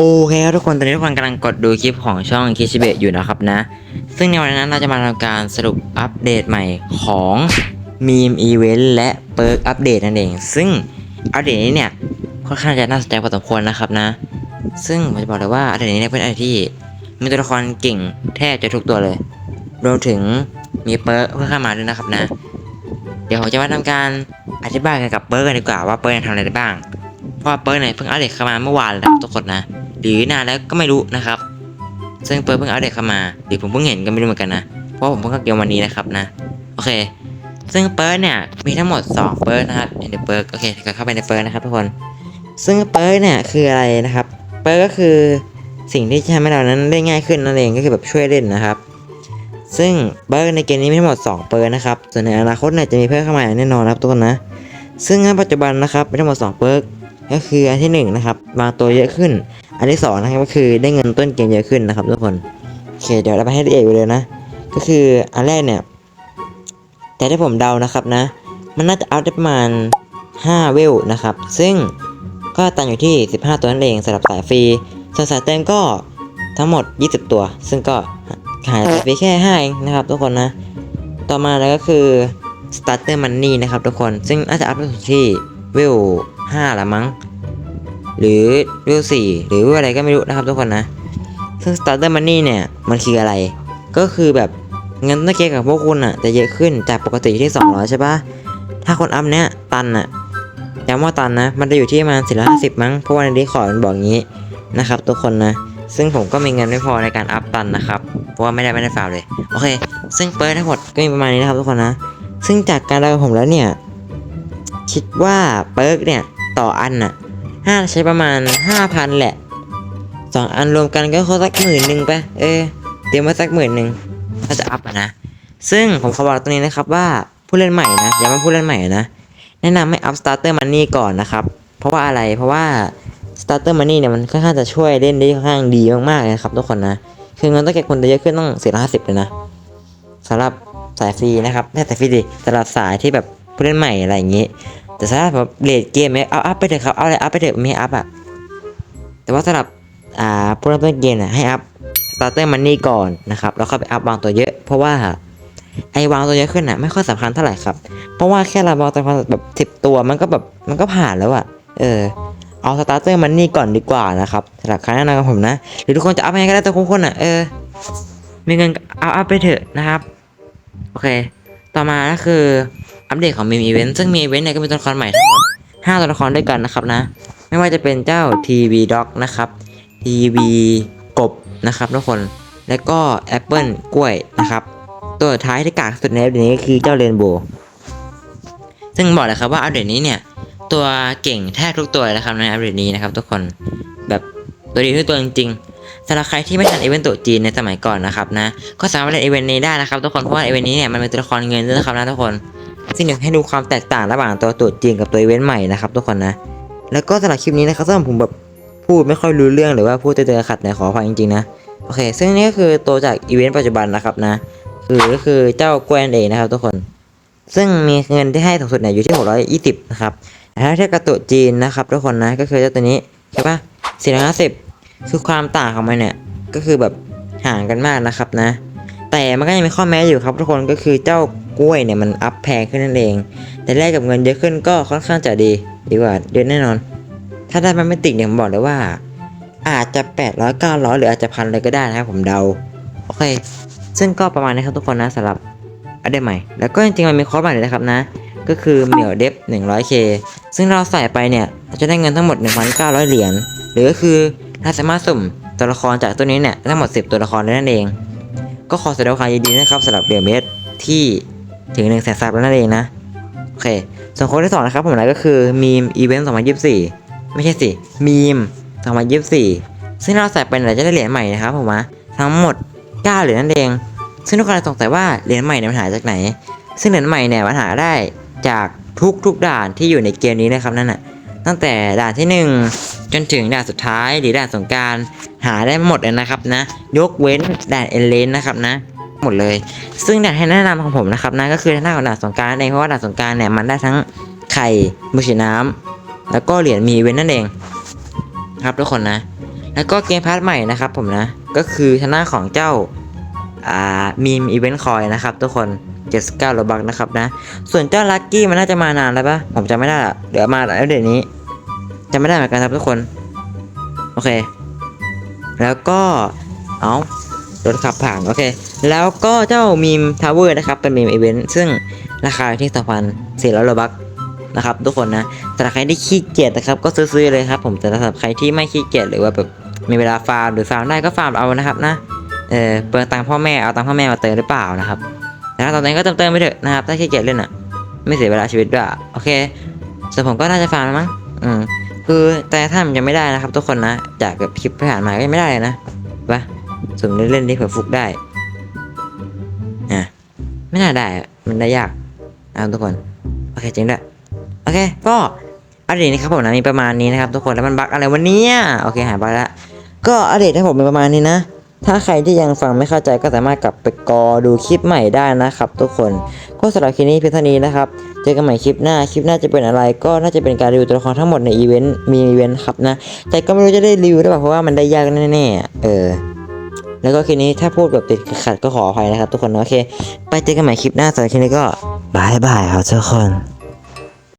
โอเคครับทุกคนตอนนี้ทุกคนกำลังกดดูคลิปของช่องคิชิเบะอยู่นะครับนะ ซึ่งในวันนั้นเราจะมาทำการสรุปอัปเดตใหม่ของมีมอีเวนต์และเปิร์กอัปเดตนั่นเอง ซึ่งอัปเดตนี้เนี่ยค่อนข้างจะน่าสนใจพอสมควรนะครับนะ ซึ่งผมจะบอกเลยว่าอัปเดตนี้เเป็นอะไรที่มีตัวละครเก่งแทบจะทุกตัวเลยรวมถึงมีเปิร์กเพิ่มเข้ามาด้วยนะครับนะ เดี๋ยวผมจะมาทำการอธิบายเกี่ยวกับเปิร์กกันดีกว่าว่าเปิร์กทำอะไรได้บ้าง เพราะเปิร์กเนี่ยเพิ่งอัปเดตเข้ามาเมื่อวานแล้วทุกคนนะ หรือนานแล้วก็ไม่รู้นะครับ ซึ่งเปิร์กเพิ่งอัปเดตเข้ามาหรือผมเพิ่งเห็นก็ไม่รู้เหมือนกันนะ เพราะผมเพิ่งเข้าเกมวันนี้นะครับนะ โอเค ซึ่งเปิร์เนี่ยมีทั้งหมด 2 เปิร์นะครับในเปิร์โอเคก็เข้าไปในเปิร์นะครับทุกคน ซึ่งเปิร์เนี่ยคืออะไรนะครับ เปิร์ก็คือสิ่งที่ทำให้เรานั้นเล่นง่ายขึ้นนั่นเองก็คือแบบช่วยเล่นนะครับ ซึ่งเปิร์ในเกมนี้มีทั้งหมด 2 เปิร์นะครับ ส่วนในอนาคตเนี่ยจะมีเพิ่มเข้ามาอย่างแน่นอนนะครับทุกคนนะ ซึ่งณปัจจุบันนะครับมีทั้งหมด 2 เปิร์กก็คืออันที่1นะครับบางตัวเยอะขึ้น อันที่สองนะครับก็คือได้เงินต้นเกมเยอะขึ้นนะครับทุกคนโอเคเดี๋ยวเราไปให้ละเอียดไปเลยนะ ก็คืออันแรกเนี่ย แต่ที่ผมเดานะครับนะ มันน่าจะอัพได้ประมาณ 5 เวลนะครับ ซึ่งก็ตันอยู่ที่ 15 ตัวนั่นเองสำหรับสายฟรีส่วนสายเต็มก็ทั้งหมด 20 ตัว ซึ่งก็หายสายฟรีแค่5เองนะครับทุกคนนะ ต่อมาแล้วก็คือ starter money นะครับทุกคน ซึ่งน่าจะอัพไปที่เวล5ละมั้ง หรือเวลสี่หรืออะไรก็ไม่รู้นะครับทุกคนนะ ซึ่ง starter money เนี่ย มันคืออะไร ก็คือแบบเงินต้นเกมกับพวกคุณอะจะเยอะขึ้นจากปกติที่ 200 ใช่ปะถ้าคนอัพเนี้ยตันอะย้ำว่าตันนะ มันจะอยู่ที่ประมาณ450มั้ง เพราะว่าในดีคอร์ดมันบอกงี้นะครับทุกคนนะ ซึ่งผมก็มีเงินไม่พอในการอัพตันนะครับ เพราะว่าไม่ได้ไม่ได้ฟาวเลย โอเค ซึ่งเปิดทั้งหมดก็มีประมาณนี้นะครับทุกคนนะ ซึ่งจากการเดาผมแล้วเนี่ย คิดว่าเปิร์กเนี่ยต่ออันน่ะ ห้าใช้ประมาณห้าพันแหละสองอันรวมกันก็คสักหมื่นหนึ่งไปเออเตรียมไว้สักหมื่นหนึ่งถ้าจะอัพนะ ซึ่งผมขอบอกตรงนี้นะครับว่าผู้เล่นใหม่นะอย้ำว่าผู้เล่นใหม่นะแนะนำให้อัพ starter money ก่อนนะครับ เพราะว่าอะไรเพราะว่า starter money เนี่ยมันค่อนข้างจะช่วยเล่นได้ค่อนข้างดีมากๆเลยครับทุกคนนะคือเงินต้องเก็บคนจะเยอะขึ้นต้องสี่ร้อยห้าสิบเลยนะสำหรับสายฟรีนะครับไม่ใช่สายฟรีดิสำหรับสายที่แบบผู้เล่นใหม่อะไรอย่างงี้ แต่สำหรับแบบเลดเกมเนี่ยเอาอัพไปเถอะครับ เอาอะไรอัพไปเถอะไม่อัพอะ แต่ว่าสำหรับอ่าผู้เริ่มต้นเกมเนี่ยให้อัพสตาร์เตอร์มันนี่ก่อนนะครับ แล้วค่อยไปอัพวางตัวเยอะ เพราะว่าไอ้วางตัวเยอะขึ้นอะไม่ค่อยสำคัญเท่าไหร่ครับ เพราะว่าแค่เราวางตัวแบบสิบตัวมันก็แบบมันก็ผ่านแล้วอะ เออ เอาสตาร์เตอร์มันนี่ก่อนดีกว่านะครับสำหรับครั้งแนะนำของผมนะ หรือทุกคนจะอัพยังไงก็ได้แต่ทุกคนอะ เออ มีเงินเอาอัพไปเถอะนะครับ โอเค ต่อมาก็คือ อัปเดตของมีมอีเวนต์ซึ่งมีอีเวนต์เนี่ยก็มีตัวละครใหม่ทั้งหมด5ตัวละครด้วยกันนะครับนะ ไม่ว่าจะเป็นเจ้า TV Dog นะครับ TV กบนะครับทุกคน แล้วก็ Apple กล้วยนะครับ ตัวท้ายที่กากสุดในอัปเดตนี้ก็คือเจ้าเรนโบว์ซึ่งบอกเลยครับว่าอัปเดตนี้เนี่ย ตัวเก่งแทบทุกตัวเลยนะครับในอัปเดตนี้นะครับทุกคนแบบตัวดีทุกตัวจริงสำหรับใครที่ไม่ทันอีเวนต์ตัวจีนในสมัยก่อนนะครับนะ ก็สามารถเล่นอีเวนต์นี้ได้นะครับทุกคน เพราะว่าอีเวนต์นี้เนี่ยมันเป็นตัวละครเงินด้วยนะครับนะทุกคน ซึ่งเดี๋ยวให้ดูความแตกต่างระหว่างตัวตัวจริงกับตัวอีเวนต์ใหม่นะครับทุกคนนะ แล้วก็สำหรับคลิปนี้นะครับสำหรับผมแบบพูดไม่ค่อยรู้เรื่องหรือว่าพูดเจอๆขัดในขออภัยจริงๆนะโอเค ซึ่งนี่ก็คือตัวจากอีเวนต์ปัจจุบันนะครับนะ คือก็คือเจ้ากวนเองนะครับทุกคน ซึ่งมีเงินที่ให้สูงสุดเนี่ยอยู่ที่ 620 นะครับแต่ถ้าเทียบกับตัวจีนนะครับทุกคนนะก็คือเจ้าตัวนี้ใช่ปะ450 คือความต่างของมันเนี่ยก็คือแบบห่างกันมากนะครับนะ แต่มันก็ยังมีข้อแม้อยู่ครับทุกคนก็คือเจ้า กล้วยเนี่ยมันอัพแพงขึ้นนั่นเอง แต่แลกกับเงินเยอะขึ้นก็ค่อนข้างจะดี ดีกว่าเยอะแน่นอน ถ้าได้มันไม่ติดเนี่ยผมบอกเลยว่า อาจจะ 800 900 หรืออาจจะพันเลยก็ได้นะครับผมเดา โอเค ซึ่งก็ประมาณนี้ครับทุกคนนะสำหรับอัปเดตใหม่ แล้วก็จริงๆมันมีคอร์สใหม่เลยนะครับนะ ก็คือเหมียวเดฟ 100k ซึ่งเราใส่ไปเนี่ยจะได้เงินทั้งหมด 1,900 เหรียญ หรือก็คือเราสามารถสุ่มตัวละครจากตัวนี้เนี่ยทั้งหมด 10 ตัวละครได้นั่นเอง ก็ขอแสดงความยินดีนะครับสำหรับเดือนเมสที่ ถึง1นึ่งแสนซับแล้วนั่นเองนะ โอเค ส่วนโค้ดที่สองนะครับผมนะก็คือมีมอีเวนต์2024ไม่ใช่สิมีม2024ซึ่งเราใส่ไปเนี่ยจะได้เหรียญใหม่นะครับผมนะทั้งหมด9เหรียญนั่นเอง ซึ่งทุกคนสงสัยว่าเหรียญใหม่เนี่ยมันหาจากไหน ซึ่งเหรียญใหม่เนี่ยมันหาได้จากทุกทุกๆด่านที่อยู่ในเกมนี้นะครับนั่นน่ะตั้งแต่ด่านที่ 1 จนถึงด่านสุดท้ายหรือด่านสงการหาได้หมดเลยนะครับนะ ยกเว้นด่านเอเลนนะครับนะ หมดเลย ซึ่งด่านให้แนะนำของผมนะครับนะก็คือหน้าของด่านสงการเองเพราะว่าด่านสงการเนี่ยมันได้ทั้งไข่บุชิน้ำแล้วก็เหรียญมีเว้นนั่นเอง ครับทุกคนนะ แล้วก็เกมพาร์ทใหม่นะครับผมนะก็คือชนะของเจ้าอ่ามีมอีเวนต์คอยนะครับทุกคน79โลบักนะครับนะ ส่วนเจ้าลัคกี้มันน่าจะมานานแล้วปะผมจำไม่ได้ละเดี๋ยวมาอัปเดตนี้จำไม่ได้เหมือนกันครับทุกคน โอเค แล้วก็ เอา รถขับผ่านโอเค แล้วก็เจ้ามีมทาวเวอร์นะครับ เป็นมีมอีเวนต์ซึ่งราคาอยู่ที่2,400โลบักนะครับทุกคนนะสำหรับใครที่ขี้เกียจนะครับก็ซื้อๆเลยครับ ผมแต่สำหรับใครที่ไม่ขี้เกียจหรือว่าแบบมีเวลาฟาร์มหรือฟาร์มได้ก็ฟาร์มเอานะครับนะเออเปลืองตังพ่อแม่เอาตังพ่อแม่มาเติมหรือเปล่านะครับแต่ถ้าตอนนี้ก็เติมเติมไปเถอะนะครับถ้าขี้เกียจเล่นอะ ไม่เสียเวลาชีวิตด้วยโอเคส่วนผมก็น่าจะฟาร์มมั้งอืมคือแต่ถ้ามันยังไม่ได้นะครับ ทุกคนนะจากแบบคลิปผ่านมาก็ยังไม่ได้เลยนะไปะ สุ่มเล่นๆที่เผื่อฟุกได้อะไม่น่าได้ มันได้ยากนะครับทุกคน โอเคจริงด้วย โอเค ก็อัปเดตนะครับผมนะมีประมาณนี้นะครับทุกคนแล้วมันบั๊กอะไรวันนี้โอเคหายไปล้วก็อัปเดตให้ผมเป็นประมาณนี้นะ ถ้าใครที่ยังฟังไม่เข้าใจก็สามารถกลับไปกอดูคลิปใหม่ได้นะครับ ทุกคนก็สำหรับคลิปนี้เพียงเท่านี้นะครับเจอกันใหม่คลิปหน้าคลิปหน้าจะเป็นอะไร ก็น่าจะเป็นการรีวิวตัวละครทั้งหมดในอีเวนต์มีอีเวนต์ครับนะแต่ก็ไม่รู้จะได้รีวิวหรือเปล่าเพราะว่ามันได้ยากแน่ๆเออ แล้วก็คลิปนี้ถ้าพูดแบบติดขัดก็ขออภัยนะครับ ทุกคนโอเค ไปเจอกันใหม่คลิปหน้าสำหรับคลิปนี้ก็บายบายครับทุกคน